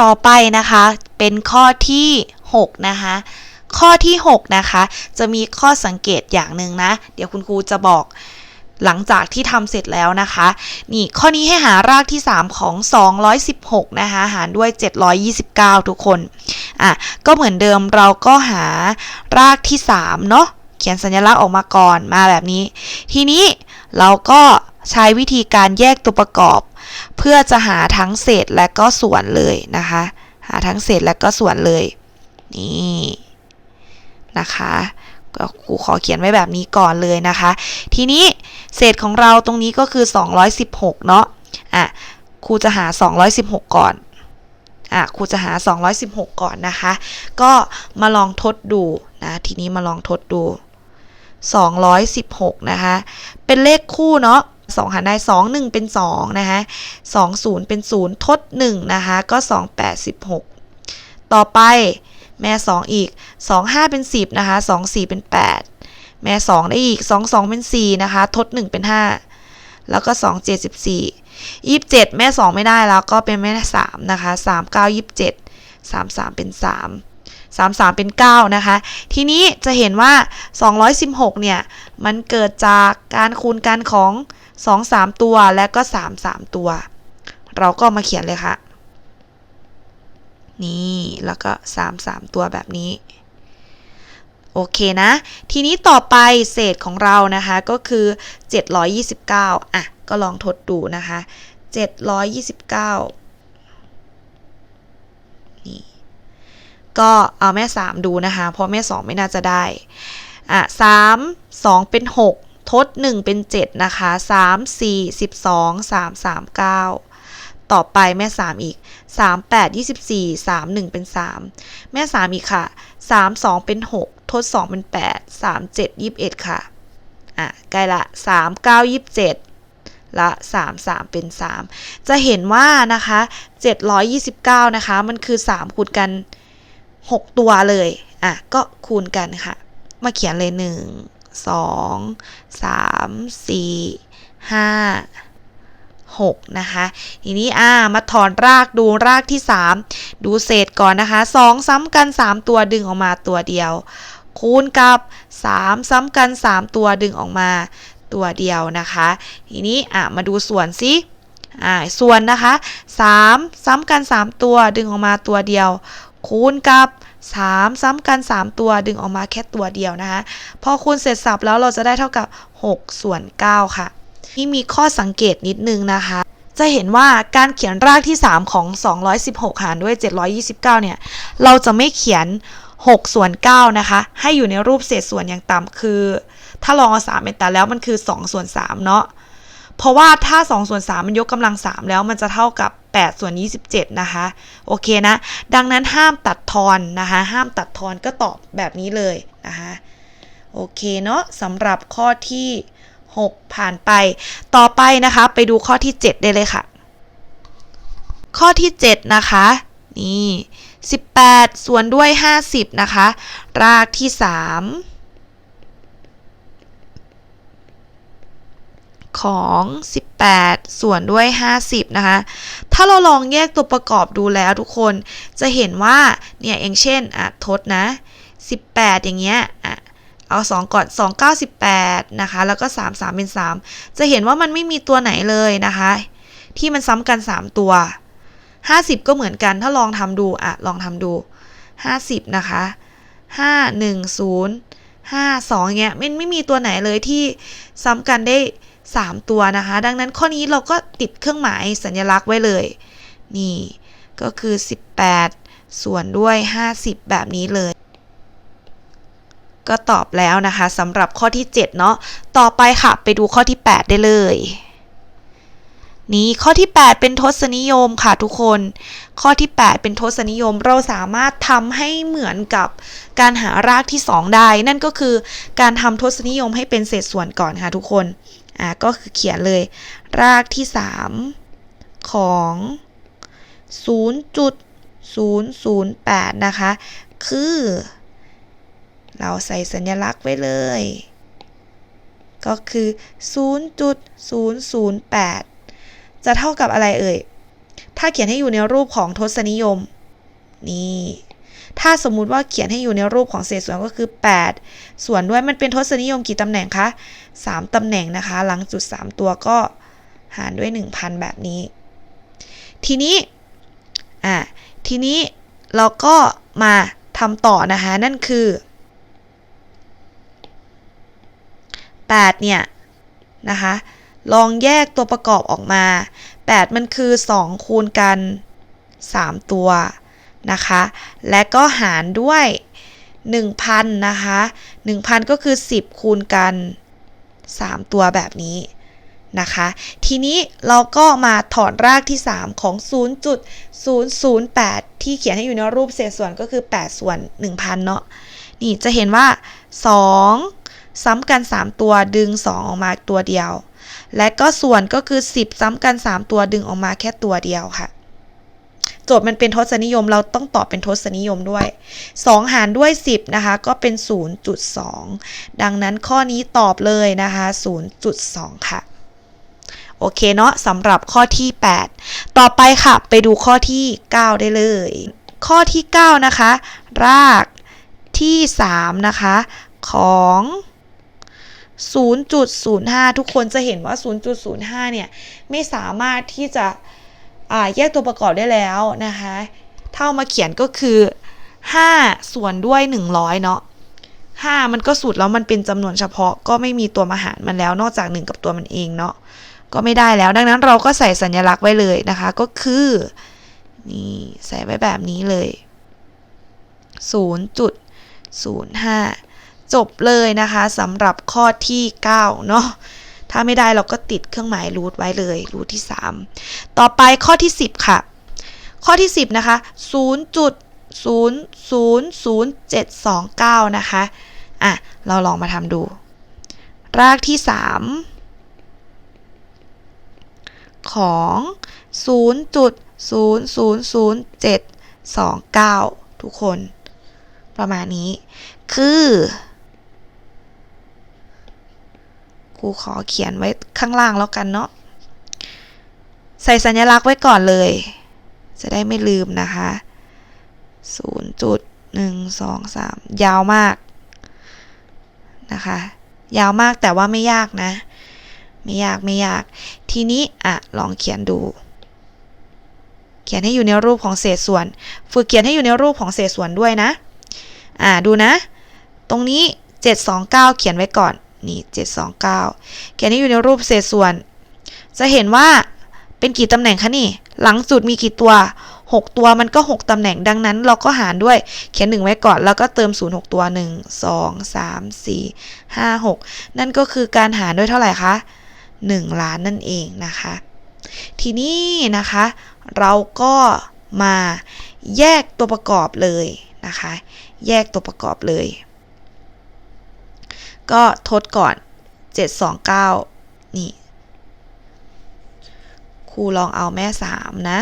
ต่อไปนะคะ เป็นข้อที่ 6 นะคะ ข้อที่ 6 นะคะ จะมีข้อสังเกตอย่างหนึ่งนะ เดี๋ยวคุณครูจะบอกหลังจากที่ทำเสร็จแล้วนะคะ นี่ข้อนี้ให้หารากที่ 3 ของ 216 นะคะ หารด้วย 729 ทุกคน อะ ก็เหมือนเดิมเราก็หารากที่ 3 เนาะ เขียนสัญลักษณ์ออกมาก่อนมาแบบนี้ ทีนี้เราก็ใช้วิธีการแยกตัวประกอบ เพื่อจะหาทั้งเศษและก็ส่วนเลยนะคะ หาทั้งเศษและก็ส่วนเลย นี่นะคะก็ครูขอเขียนไว้แบบนี้ก่อนเลยนะคะ ทีนี้เศษของเราตรงนี้ก็คือ 216 เนาะอะครูจะหา 216 ก่อนอะครูจะหา 216 ก่อนนะคะ ก็มาลองทดดูนะ ทีนี้มาลองทดดู 216 นะคะ เป็นเลขคู่เนาะ 2 หารได้ 2 1 เป็น2นะคะ2 0 เป็น 0 ทด 1 นะคะ ก็ 2 8 16 ต่อไปแม่ 2 อีก 2 5 เป็น 10 นะคะ 2 4 เป็น 8 แม่ 2 ได้อีก 2 2 เป็น 4 นะคะ ทด 1 เป็น 5 แล้วก็ 2 7 14 27 แม่ 2 ไม่ได้แล้วก็เป็นแม่ 3 นะคะ 3 9 27 3 3 เป็น 3 3 3 เป็น 9 นะคะ ทีนี้จะเห็นว่า 216 เนี่ย มันเกิดจากการคูณกันของ 2 3 ตัวและก็ 3 3 ตัว เราก็มาเขียนเลยค่ะ นี่แล้วก็ 3 3 ตัวแบบนี้ โอเคนะ ทีนี้ต่อไปเศษของเรานะคะก็คือ 729 อะ ก็ลองทดดูนะคะ 729 นี่ ก็เอาแม่ 3 ดูนะคะ เพราะแม่ 2 ไม่น่าจะได้ อะ 3 2 เป็น 6 ทด 1 เป็น 7 นะคะ 3 4 12 3 3 9 ต่อไปแม่ 3 อีก 3 8 24 3 1 เป็น 3 แม่ 3 อีกค่ะ 3 2 เป็น 6 ทด 2 เป็น 8 3 7 21 ค่ะ อะ ใกล้ละ 3 9 27และ 3 3 เป็น 3 จะเห็นว่านะคะ 729 นะคะ มันคือ 3 คูณกัน 6 ตัวเลย อะ ก็คูณกันค่ะ มาเขียนเลย 1 2 3 4 5 6นะคะทีนี้อ่ามาถอนรากดูรากที่3ดูเศษก่อนนะคะ2ซ้ำกัน3ตัวดึงออกมาตัวเดียว คูณกับ3ซ้ำกัน3ตัวดึงออกมาตัวเดียวนะคะ ทีนี้อะมาดูส่วนสิอ่าส่วนนะคะ3ซ้ำกัน3ตัวดึงออกมาตัวเดียว คูณกับ 3 ซ้ำกัน 3 ตัวดึงออกมาแค่ตัวเดียวนะคะ พอคูณเสร็จสับแล้วเราจะได้เท่ากับ 6 ส่วน 9 ค่ะ นี่มีข้อสังเกตนิดนึงนะคะ จะเห็นว่าการเขียนรากที่ 3 ของ 216 หารด้วย 729 เนี่ย เราจะไม่เขียน 6 ส่วน 9 นะคะ ให้อยู่ในรูปเศษส่วนอย่างต่ำคือ ถ้าลองเอา3เป็นต่แล้วมันคือ 2 ส่วน 3 เนาะ เพราะว่าถ้า2ส่วน3มันยกกำลัง 3 แล้วมันจะเท่ากับ 8 ส่วน 27 นะคะ โอเคนะ ดังนั้นห้ามตัดทอนนะคะ ห้ามตัดทอนก็ตอบแบบนี้เลยนะคะ โอเคเนาะสำหรับข้อที่ 6 ผ่านไป ต่อไปนะคะ ไปดูข้อที่ 7 ได้เลยค่ะ ข้อที่ 7 นะคะ นี่ 18 ส่วนด้วย 50 นะคะ รากที่ 3 ของ 18 ส่วนด้วย 50 นะคะ ถ้าเราลองแยกตัวประกอบดูแล้วทุกคน จะเห็นว่า เนี่ยอย่างเช่น อะ ทดนะ 18 อย่างเงี้ย อะ เอา 2 ก่อน 2 9 18 นะคะ แล้วก็ 3 3 เป็น 3 จะเห็นว่ามันไม่มีตัวไหนเลยนะคะ ที่มันซ้ำกัน 3 ตัว 50 ก็เหมือนกัน ถ้าลองทำดู อะ ลองทำดู 50 นะคะ 5 1 0 5 2เงี้ยมันไม่มีตัวไหนเลยที่ซ้ำกันได้ 3 ตัวนะคะ ดังนั้นข้อนี้เราก็ติดเครื่องหมายสัญลักษณ์ไว้เลย นี่ก็คือ 18 ส่วนด้วย 50 แบบนี้เลย ก็ตอบแล้วนะคะสำหรับข้อที่ 7 เนาะต่อไปค่ะ ไปดูข้อที่ 8 ได้เลยนี่ข้อที่ 8 เป็นทศนิยมค่ะทุกคน ข้อที่ 8 เป็นทศนิยม เราสามารถทำให้เหมือนกับการหารากที่ 2 ได้ นั่นก็คือการทำทศนิยมให้เป็นเศษส่วนก่อนค่ะทุกคน อ่าก็คือเขียนเลย รากที่ 3 ของ 0.008 นะคะ คือ เราใส่สัญลักษณ์ไว้เลย ก็คือ 0.008 จะเท่ากับอะไรเอ่ย ถ้าเขียนให้อยู่ในรูปของทศนิยม นี่ ถ้าสมมุติว่าเขียนให้อยู่ในรูปของเศษส่วนก็คือ 8 ส่วนด้วยมันเป็นทศนิยมกี่ตำแหน่งคะ 3 ตำแหน่งนะคะ หลังจุด 3 ตัวก็หารด้วย 1,000 แบบนี้ ทีนี้ อะทีนี้เราก็มาทำต่อนะคะ นั่นคือ 8 เนี่ย นะคะ ลองแยกตัวประกอบออกมา 8 มันคือ 2 คูณกัน 3 ตัว นะคะ และก็หารด้วย 1,000 นะคะ 1,000 ก็คือ 10 คูณกัน 3 ตัวแบบนี้นะคะ ทีนี้เราก็มาถอดรากที่ 3 ของ 0.008 ที่เขียนให้อยู่ในรูปเศษส่วนก็คือ 8 ส่วน 1,000 เนาะนี่จะเห็นว่า 2 ซ้ำกัน 3 ตัวดึง 2 ออกมาตัวเดียว และก็ส่วนก็คือ 10 ซ้ำกัน 3 ตัวดึงออกมาแค่ตัวเดียวค่ะ โจทย์มันเป็นทศนิยม เราต้องตอบเป็นทศนิยมด้วย 2 หารด้วย 10 นะคะ ก็เป็น 0.2 ดังนั้นข้อนี้ตอบเลยนะคะ 0.2 ค่ะ โอเคเนาะสำหรับข้อที่ 8 ต่อไปค่ะ ไปดูข้อที่ 9 ได้เลย ข้อที่ 9 นะคะ รากที่ 3 นะคะ ของ0.05 ทุกคนจะเห็นว่า 0.05 เนี่ย ไม่สามารถที่จะ แยกตัวประกอบได้แล้วนะคะ เท่ามาเขียนก็คือ 5 ส่วนด้วย 100 เนาะ5มันก็สูตรแล้วมันเป็นจำนวนเฉพาะก็ไม่มีตัวมาหารมันแล้วนอกจาก 1 กับตัวมันเองเนาะก็ไม่ได้แล้วดังนั้นเราก็ใส่สัญลักษณ์ไว้เลยนะคะ ก็คือนี่ใส่ไว้แบบนี้เลย 0.05 จบเลยนะคะสำหรับข้อที่ 9 เนาะ ถ้าไม่ได้เราก็ติดเครื่องหมายรูทไว้เลยรูทที่ 3 ต่อไปข้อที่ 10 ค่ะ ข้อที่ 10 นะคะ 0.000729 นะคะ อะ เราลองมาทำดู รากที่ 3 ของ 0.000729 ทุกคน ประมาณนี้คือ ครูขอเขียนไว้ข้างล่างแล้วกันเนาะใส่สัญลักษณ์ไว้ก่อนเลย จะได้ไม่ลืมนะคะ0.123 ยาวมากนะคะ ยาวมากแต่ว่าไม่ยากนะ ไม่ยากไม่ยาก ทีนี้อะลองเขียนดู เขียนให้อยู่ในรูปของเศษส่วน ฝึกเขียนให้อยู่ในรูปของเศษส่วนด้วยนะ อ่าดูนะ ตรงนี้ 729 เขียนไว้ก่อน นี่729เขียนให้อยู่ในรูปเศษส่วน จะเห็นว่าเป็นกี่ตำแหน่งคะนี่ หลังสุดมีกี่ตัว 6 ตัวมันก็ 6 ตำแหน่งดังนั้น เราก็หารด้วยเขียน 1 ไว้ก่อนแล้วก็เติม 0 6 ตัว 1 2 3 4 5 6 นั่นก็คือการหารด้วยเท่าไหร่คะ 1 ล้านนั่นเองนะคะ ทีนี้นะคะ เราก็มาแยกตัวประกอบเลยนะคะ แยกตัวประกอบเลย ก็ทดก่อน 729 นี่ ครูลองเอาแม่ 3 นะ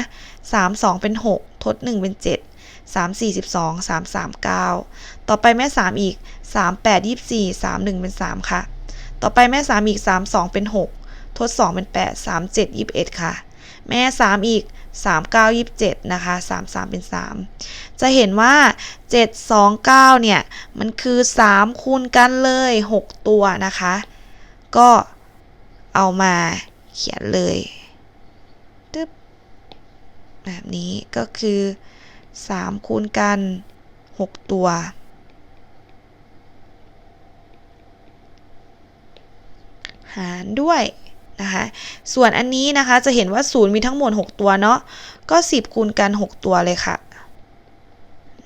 3 2 เป็น 6 ทด 1 เป็น 7 3 4 12 3 3 9 ต่อไปแม่ 3 อีก 3 8 24 3 1 เป็น 3 ค่ะ ต่อไปแม่ 3 อีก 3 2 เป็น 6 ทด 2 เป็น 8 3 7 21 ค่ะ แม่ 3 อีก 3 9 27 นะคะ 3 3 เป็น 3 จะเห็นว่า 7 2 9 เนี่ย มันคือ 3 คูณกันเลย 6 ตัวนะคะ ก็เอามาเขียนเลยตึ๊บแบบนี้ก็คือ 3 คูณกัน 6 ตัวหารด้วย นะคะส่วนอันนี้นะคะจะเห็นว่า 0 มีทั้งหมด 6 ตัวเนาะก็ 10 คูณกัน 6 ตัวเลยค่ะ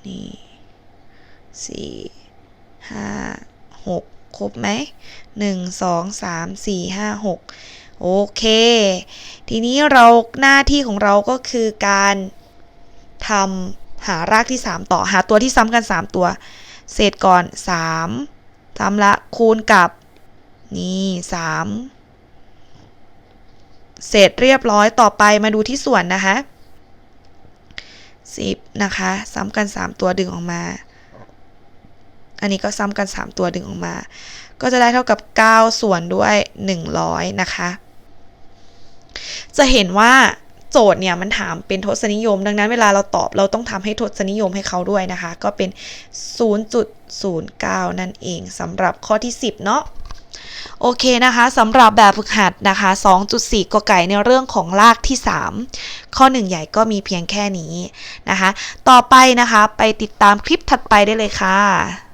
นี่สี่ห้าหกครบไหมหนึ่งสองสามสี่ห้าหกโอเค ทีนี้เราหน้าที่ของเราก็คือการทำหารากที่ 3 ต่อหาตัวที่ซ้ำกัน 3 ตัว เศษก่อน3ทำละคูณกับ นี่ 3 เสร็จเรียบร้อยต่อไปมาดูที่ส่วนนะคะ10นะคะซ้ำกัน 3 ตัวดึงออกมา อันนี้ก็ซ้ำกัน 3 ตัวดึงออกมา ก็จะได้เท่ากับ 9 ส่วนด้วย 100 นะคะ จะเห็นว่าโจทย์เนี่ยมันถามเป็นทศนิยม ดังนั้นเวลาเราตอบเราต้องทำให้ทศนิยมให้เขาด้วยนะคะ ก็เป็น 0.09 นั่นเองสำหรับข้อที่ 10 เนาะ โอเคนะคะสำหรับแบบฝึกหัดนะคะ 2.4 กไก่ในเรื่องของลากที่ 3 ข้อ 1 ใหญ่ก็มีเพียงแค่นี้นะคะ ต่อไปนะคะ ไปติดตามคลิปถัดไปได้เลยค่ะ